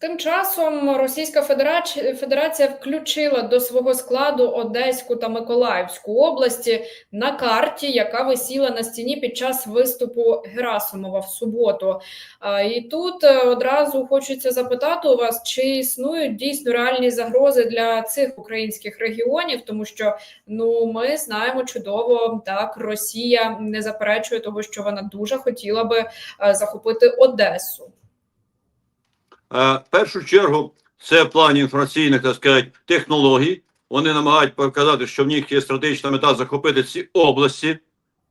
Тим часом Російська Федерація, включила до свого складу Одеську та Миколаївську області на карті, яка висіла на стіні під час виступу Герасимова в суботу. І тут е, одразу хочеться запитати у вас, чи існують дійсно реальні загрози для цих українських регіонів, тому що ну ми знаємо чудово, так Росія не заперечує того, що вона дуже хотіла би е, захопити Одесу. Е, В першу чергу, це в плані інформаційних так сказати, технологій. Вони намагають показати, що в них є стратегічна мета захопити ці області.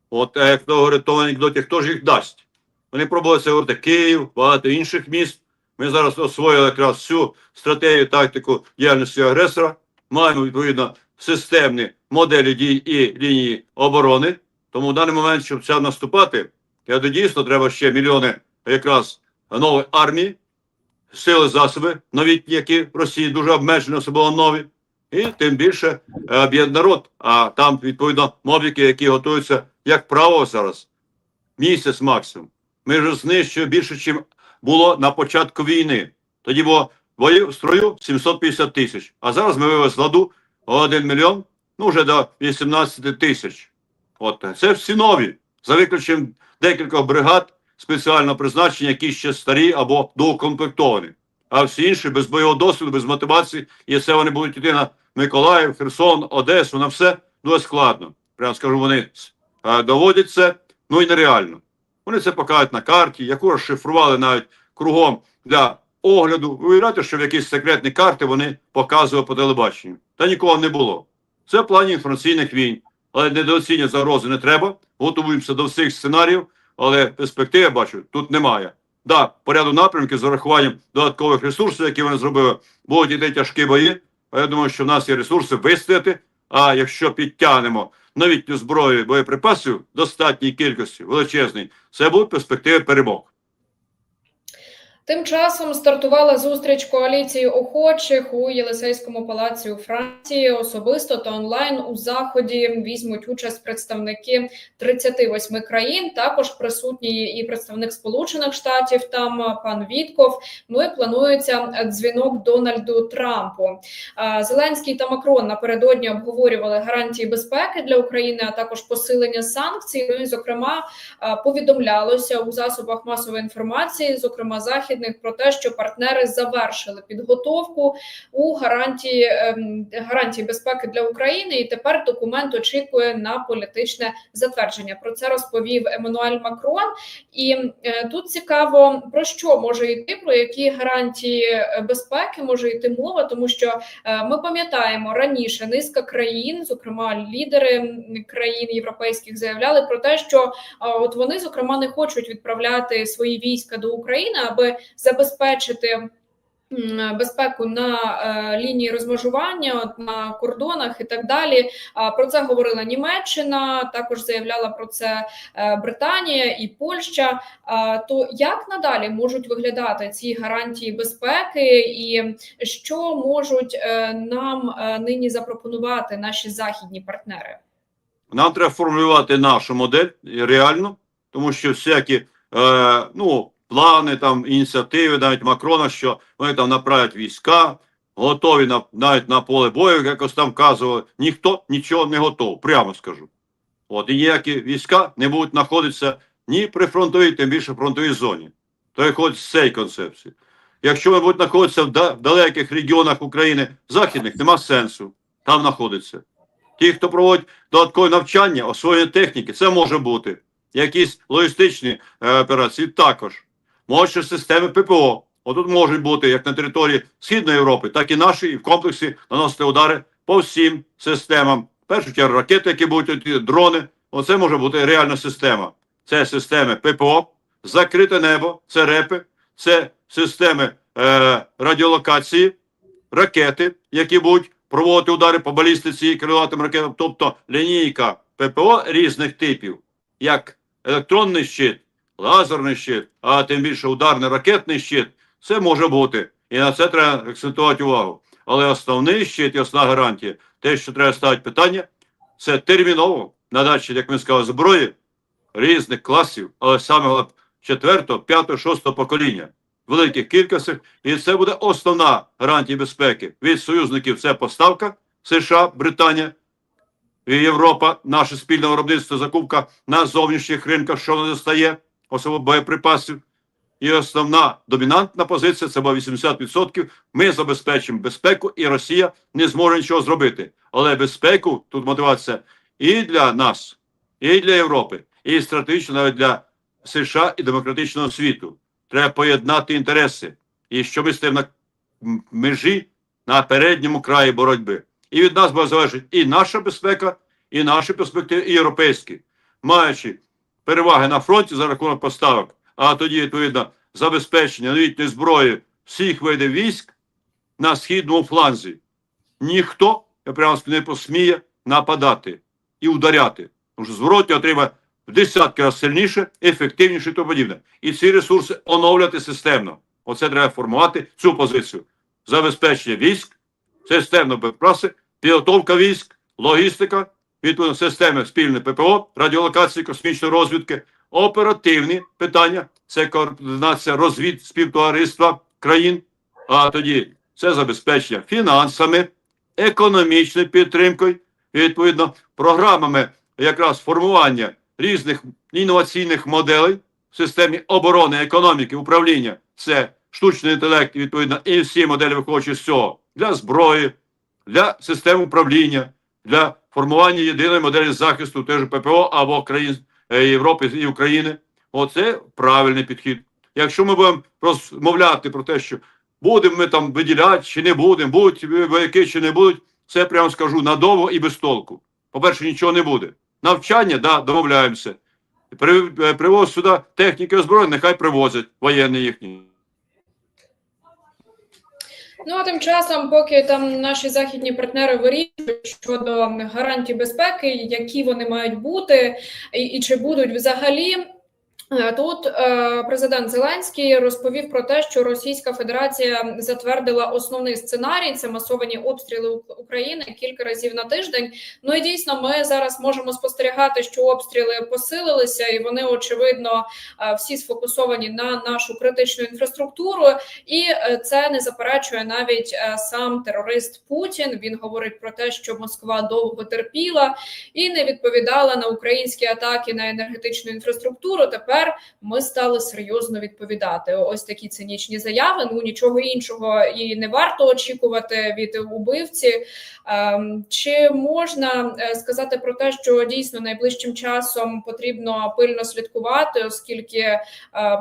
От як то говорить, то анекдоті, хто ж їх дасть? Вони пробували це говорити Київ, багато інших міст. Ми зараз освоїли якраз всю стратегію, тактику діяльності агресора. Маємо відповідно системні моделі дій і лінії оборони. Тому в даний момент, щоб це наступати, я дійсно треба ще мільйони якраз нової армії сили засоби новітні, які в Росії дуже обмежені, особливо нові, і тим більше е, об'єднаний народ. А там відповідно мобіки, які готуються як право зараз, місяць максимум. Ми вже знищуємо більше, ніж було на початку війни. Тоді було в строю 750 тисяч. А зараз ми вивели з ладу 1 мільйон, ну вже до 18 тисяч. От це всі нові, за виключенням декількох бригад спеціального призначення, які ще старі або доукомплектовані. А всі інші без бойового досвіду, без мотивації, і це вони будуть йти на Миколаїв, Херсон, Одесу, на все дуже складно. Прямо скажу, вони доводять це, ну і нереально. Вони це покажуть на карті, яку розшифрували навіть кругом для огляду. Ви уявляєте, що в якісь секретні карти вони показували по телебаченню. Та нікого не було. Це в плані інформаційних війн. Але недооцінювати загрози не треба. Готуємося до всіх сценаріїв але перспектив я бачу тут немає. Да, по ряду напрямків з урахуванням додаткових ресурсів, які вони зробили, будуть йти тяжкі бої. А я думаю, що в нас є ресурси вистояти. А якщо підтягнемо новітню зброю боєприпасів достатній кількості величезній, це будуть перспективи перемог. Тим часом стартувала зустріч коаліції охочих у Єлисейському палаці у Франції. Особисто та онлайн у заході візьмуть участь представники 38 країн. Також присутній і представник Сполучених Штатів. Там пан Вітков. Ну і планується дзвінок Дональду Трампу. Зеленський та Макрон напередодні обговорювали гарантії безпеки для України, а також посилення санкцій. Ну і зокрема повідомлялося у засобах масової інформації, зокрема захід про те, що партнери завершили підготовку у гарантії ем, гарантії безпеки для України, і тепер документ очікує на політичне затвердження. Про це розповів Еммануель Макрон. І е, тут цікаво про що може йти, про які гарантії е, безпеки може йти мова, тому що е, ми пам'ятаємо раніше низка країн, зокрема лідери країн європейських, заявляли про те, що от вони зокрема не хочуть відправляти свої війська до України, аби забезпечити. Безпеку на е, лінії розмежування на кордонах і так далі. Про це говорила Німеччина, також заявляла про це е, Британія і Польща. То як надалі можуть виглядати ці гарантії безпеки, і що можуть е, нам нині запропонувати наші західні партнери? Нам треба формулювати нашу модель реально, тому що всякі е, ну плани, там ініціативи, навіть Макрона, що вони там направлять війська, готові на навіть на поле бою, якось там вказували. Ніхто нічого не готов, прямо скажу. От і ніякі війська не будуть знаходитися ні при фронтовій, тим більше фронтовій зоні. То виходить з цієї концепції. Якщо вони будуть знаходитися в, далеких регіонах України західних, нема сенсу там знаходиться. Ті, хто проводить додаткове навчання, освоєння техніки, це може бути. Якісь логістичні е, операції також. Можуть системи ППО. Отут можуть бути як на території Східної Європи, так і наші, і в комплексі наносити удари по всім системам. В першу чергу ракети, які будуть дрони. Оце може бути реальна система. Це системи ППО, закрите небо, це репи, це системи е, радіолокації, ракети, які будуть проводити удари по балістиці і крилатим ракетам, тобто лінійка ППО різних типів, як електронний щит лазерний щит, а тим більше ударний ракетний щит, це може бути. І на це треба акцентувати увагу. Але основний щит і основна гарантія, те, що треба ставити питання, це терміново надачі, як ми сказали, зброї різних класів, але саме четвертого, п'ятого, шостого покоління. великих кількостях, і це буде основна гарантія безпеки від союзників. Це поставка США, Британія і Європа, наше спільне виробництво, закупка на зовнішніх ринках, що не стає, особливо боєприпасів. І основна домінантна позиція це було 80%. Ми забезпечимо безпеку, і Росія не зможе нічого зробити. Але безпеку тут мотивація і для нас, і для Європи, і стратегічно навіть для США і демократичного світу. Треба поєднати інтереси, і що ми стоїмо на межі на передньому краї боротьби. І від нас буде залежати і наша безпека, і наші перспективи, і європейські, маючи переваги на фронті за рахунок поставок, а тоді, відповідно, забезпечення новітньої зброї всіх видів військ на східному фланзі. Ніхто, я прямо не посміє нападати і ударяти. Тому що зворотня отримає в десятки разів сильніше, ефективніше і тому подібне. І ці ресурси оновляти системно. Оце треба формувати цю позицію. Забезпечення військ, системно боєпраси, підготовка військ, логістика, відповідно системи спільне ППО, радіолокації, космічної розвідки, оперативні питання, це координація розвід співтовариства країн, а тоді це забезпечення фінансами, економічною підтримкою, відповідно, програмами якраз формування різних інноваційних моделей в системі оборони, економіки, управління. Це штучний інтелект, відповідно, і всі моделі виходячи з цього. Для зброї, для систем управління, для формування єдиної моделі захисту теж ППО або країн е, Європи і України. Оце правильний підхід. Якщо ми будемо розмовляти про те, що будемо ми там виділяти чи не будемо, будуть вояки чи не будуть, це прямо скажу надовго і без толку. По-перше, нічого не буде. Навчання, да, домовляємося. Е, привоз сюди техніки озброєння, нехай привозять воєнні їхні. Ну а тим часом, поки там наші західні партнери вирішують щодо гарантій безпеки, які вони мають бути, і, і чи будуть взагалі. Е, Тут е, президент Зеленський розповів про те, що Російська Федерація затвердила основний сценарій це масовані обстріли України кілька разів на тиждень. Ну і дійсно, ми зараз можемо спостерігати, що обстріли посилилися, і вони очевидно е, всі сфокусовані на нашу критичну інфраструктуру. І це не заперечує навіть сам терорист Путін. Він говорить про те, що Москва довго терпіла і не відповідала на українські атаки на енергетичну інфраструктуру. Тепер ми стали серйозно відповідати. Ось такі цинічні заяви. Ну нічого іншого і не варто очікувати від убивці. Ем, Чи можна е, сказати про те, що дійсно найближчим часом потрібно пильно слідкувати, оскільки е,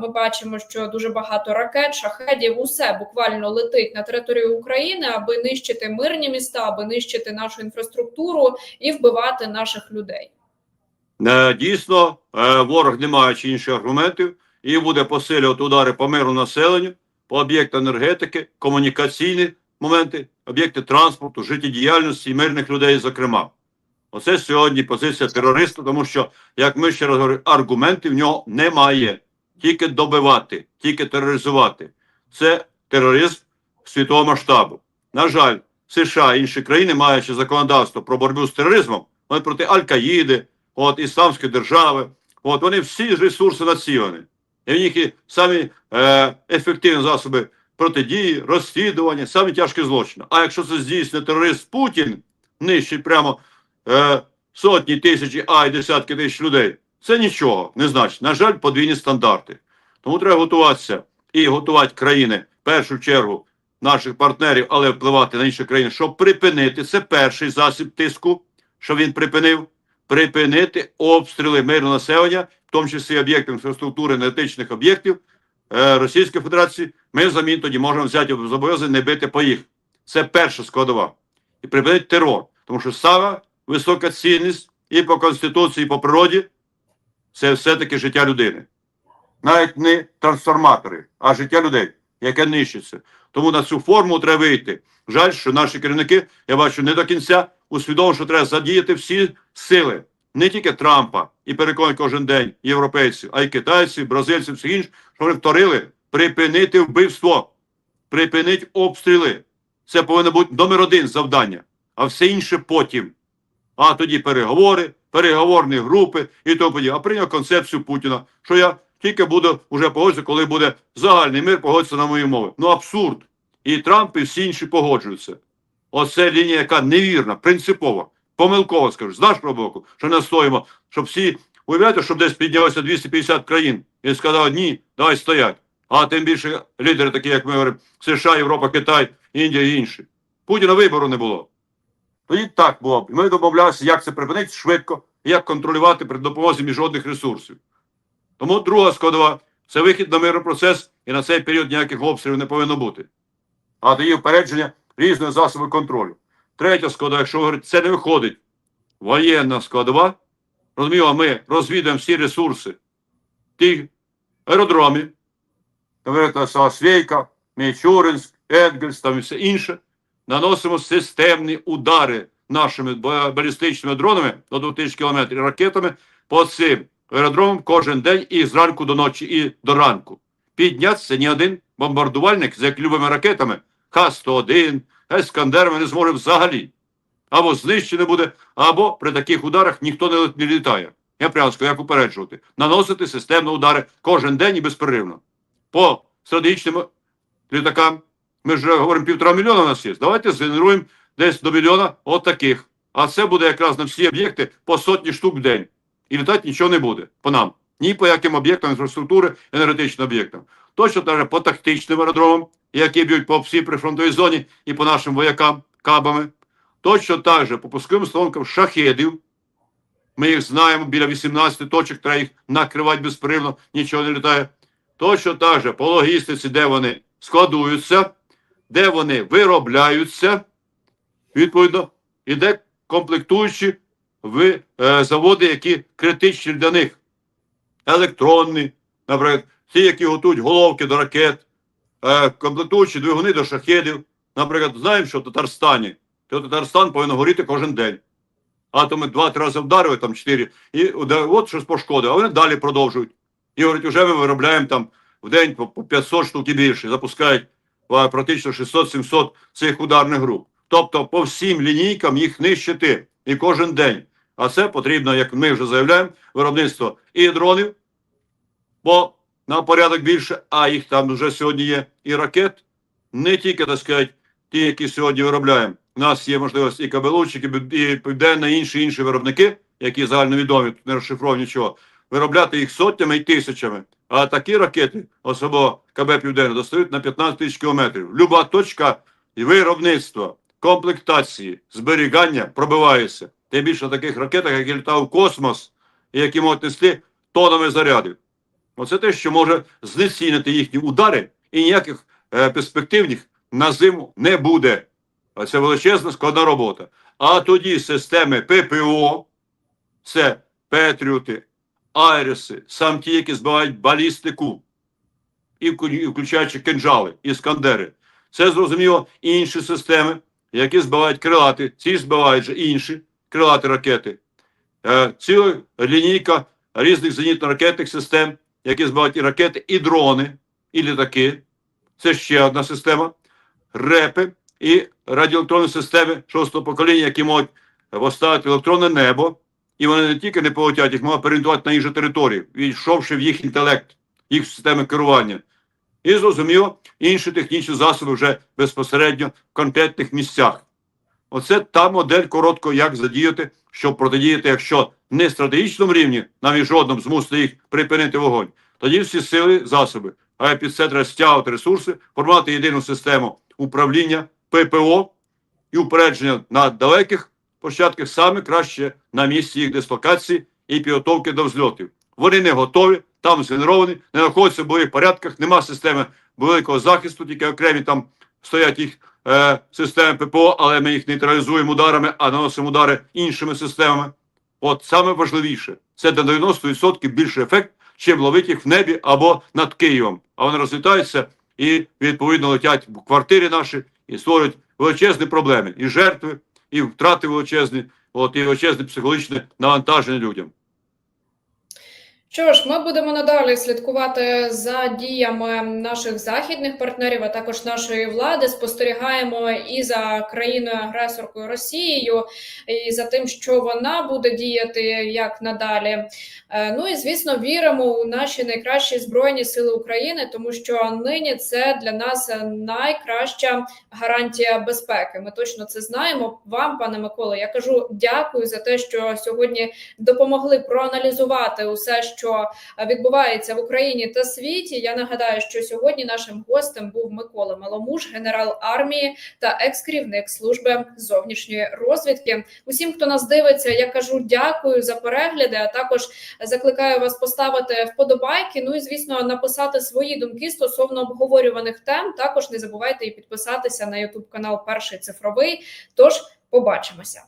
ми бачимо, що дуже багато ракет, шахедів, усе буквально летить на територію України, аби нищити мирні міста, аби нищити нашу інфраструктуру і вбивати наших людей. Е, Дійсно, е, ворог не маючи інших аргументів, і буде посилювати удари по миру населенню, по об'єктам енергетики, комунікаційні моменти, об'єкти транспорту, життєдіяльності і мирних людей, зокрема. Оце сьогодні позиція терориста, тому що, як ми ще раз говоримо, аргументів в нього немає. Тільки добивати, тільки тероризувати. Це тероризм світового масштабу. На жаль, США і інші країни, маючи законодавство про боротьбу з тероризмом, вони проти Аль-Каїди, от ісламської держави. От вони всі ресурси націлені. І в них і самі е, ефективні засоби протидії, розслідування, самі тяжкі злочини. А якщо це здійснює терорист Путін, нищить прямо е, сотні тисячі, а й десятки тисяч людей, це нічого не значить. На жаль, подвійні стандарти. Тому треба готуватися і готувати країни в першу чергу наших партнерів, але впливати на інші країни, щоб припинити. Це перший засіб тиску, що він припинив припинити обстріли мирного населення, в тому числі об'єктів інфраструктури енергетичних об'єктів е, Російської Федерації. Ми взамін тоді можемо взяти зобов'язання не бити по їх. Це перша складова. І припинити терор. Тому що саме висока цінність і по Конституції, і по природі це все-таки життя людини. Навіть не трансформатори, а життя людей, яке нищиться. Тому на цю форму треба вийти. Жаль, що наші керівники, я бачу, не до кінця усвідомили, що треба задіяти всі сили, не тільки Трампа і переконують кожен день європейців, а й китайців, бразильців, всіх інших, що вони вторили припинити вбивство, припинити обстріли. Це повинно бути номер один завдання, а все інше потім. А тоді переговори, переговорні групи і тому подібне. А прийняв концепцію Путіна, що я тільки буде вже погодитися, коли буде загальний мир, погодитися на мої мови. Ну абсурд. І Трамп, і всі інші погоджуються. Оце лінія, яка невірна, принципова, помилкова, скажу, з нашого боку, що не стоїмо, щоб всі, уявляєте, щоб десь піднялося 250 країн і сказали, ні, давай стоять. А тим більше лідери, такі, як ми говоримо, США, Європа, Китай, Індія і інші. Путіна вибору не було. Тоді так було б. І ми домовлялися, як це припинити швидко, як контролювати при допомозі міжнародних ресурсів. Тому друга складова це вихід на мирний процес, і на цей період ніяких обстрілів не повинно бути. А тоді впередження різних засобів контролю. Третя складова, якщо говорити, це не виходить. Воєнна складова. Розуміло, ми розвідуємо всі ресурси аеродромів, наприклад, Свейка, Мічуринськ, Енгельс, там і все інше. Наносимо системні удари нашими балістичними дронами до 2000 кілометрів ракетами по цим аеродромам кожен день і зранку до ночі, і до ранку. Піднятися ні один бомбардувальник з як любими ракетами Х-101, Ескандер ми не зможе взагалі. Або знищене буде, або при таких ударах ніхто не, літає. Я прямо скажу, як упереджувати. Наносити системно удари кожен день і безперервно. По стратегічним літакам. Ми ж говоримо, півтора мільйона у нас є. Давайте згенеруємо десь до мільйона от. А це буде якраз на всі об'єкти по сотні штук в день. І літати нічого не буде по нам. Ні по яким об'єктам інфраструктури, енергетичним об'єктам. Точно же по тактичним аеродромам, які б'ють по всій прифронтовій зоні і по нашим воякам кабами. Точно так же по пусковим установкам шахедів. Ми їх знаємо, біля 18 точок треба їх накривати безперервно, нічого не літає. Точно так же по логістиці, де вони складуються, де вони виробляються, відповідно, і де комплектуючі в е, заводи, які критичні для них. Електронні, наприклад, ті, які готують головки до ракет, е, комплектуючі двигуни до шахедів. Наприклад, знаємо, що в Татарстані, то Татарстан повинен горіти кожен день. Атоми два-три рази вдарили, там чотири, і от щось пошкодило, а вони далі продовжують. І говорять, вже ми виробляємо там в день по по 500 штук і більше, запускають практично 600-700 цих ударних груп. Тобто по всім лінійкам їх нищити і кожен день. А це потрібно, як ми вже заявляємо, виробництво і дронів, бо на порядок більше, а їх там вже сьогодні є і ракет, не тільки, так сказати, ті, які сьогодні виробляємо. У нас є можливість і Кабелучик, і і інші інші виробники, які загальновідомі, тут не розшифровані нічого, виробляти їх сотнями і тисячами. А такі ракети, особливо КБ Південне, достають на 15 тисяч кілометрів. Люба точка виробництва, комплектації, зберігання пробивається. Тим більше на таких ракетах, які літав в космос, і які можуть нести тонами зарядів. Оце те, що може знецінити їхні удари, і ніяких е, перспективних на зиму не буде. Це величезна складна робота. А тоді системи ППО, це Петріоти, Айреси, сам ті, які збивають балістику, і включаючи кинжали, іскандери. Це зрозуміло інші системи, які збивають крилати, ці збивають же інші крилаті ракети. Е, ціла лінійка різних зенітно-ракетних систем, які збивають і ракети, і дрони, і літаки. Це ще одна система. Репи і радіоелектронні системи шостого покоління, які можуть поставити електронне небо, і вони не тільки не полетять, їх можуть переорієнтувати на інші території, війшовши в їх інтелект, їх системи керування. І зрозуміло, інші технічні засоби вже безпосередньо в конкретних місцях. Оце та модель коротко, як задіяти, щоб протидіяти, якщо не стратегічному рівні, на міжнародному змусити їх припинити вогонь. Тоді всі сили, засоби, а під це треба стягувати ресурси, формувати єдину систему управління ППО і упередження на далеких площадках саме краще на місці їх дислокації і підготовки до взльотів. Вони не готові, там згенеровані, не знаходяться в бойових порядках, нема системи великого захисту, тільки окремі там стоять їх е, системи ППО, але ми їх нейтралізуємо ударами, а наносимо удари іншими системами. От саме важливіше, це на 90% більший ефект, чим ловити їх в небі або над Києвом. А вони розлітаються і відповідно летять в квартирі наші і створюють величезні проблеми, і жертви, і втрати величезні, от і величезне психологічне навантаження людям. Що ж, ми будемо надалі слідкувати за діями наших західних партнерів, а також нашої влади. Спостерігаємо і за країною-агресоркою Росією, і за тим, що вона буде діяти як надалі. Е, Ну і звісно, віримо у наші найкращі збройні сили України, тому що нині це для нас найкраща гарантія безпеки. Ми точно це знаємо. Вам, пане Миколо, я кажу дякую за те, що сьогодні допомогли проаналізувати усе, що відбувається в Україні та світі. Я нагадаю, що сьогодні нашим гостем був Микола Маломуж, генерал армії та екс-керівник служби зовнішньої розвідки. Усім, хто нас дивиться, я кажу дякую за перегляди. А також закликаю вас поставити вподобайки. Ну і звісно, написати свої думки стосовно обговорюваних тем. Також не забувайте і підписатися на Ютуб канал Перший цифровий. Тож побачимося.